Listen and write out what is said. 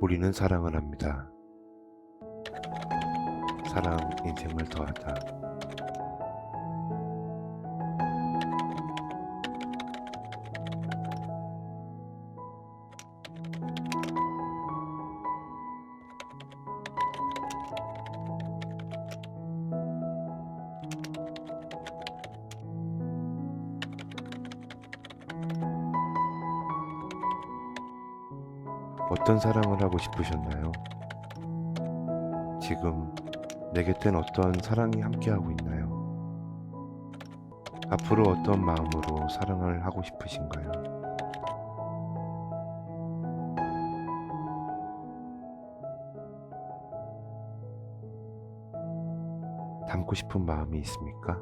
우리는 사랑을 합니다. 사랑 인생을 더하다. 어떤 사랑을 하고 싶으셨나요? 지금 내 곁엔 어떤 사랑이 함께하고 있나요? 앞으로 어떤 마음으로 사랑을 하고 싶으신가요? 닮고 싶은 마음이 있습니까?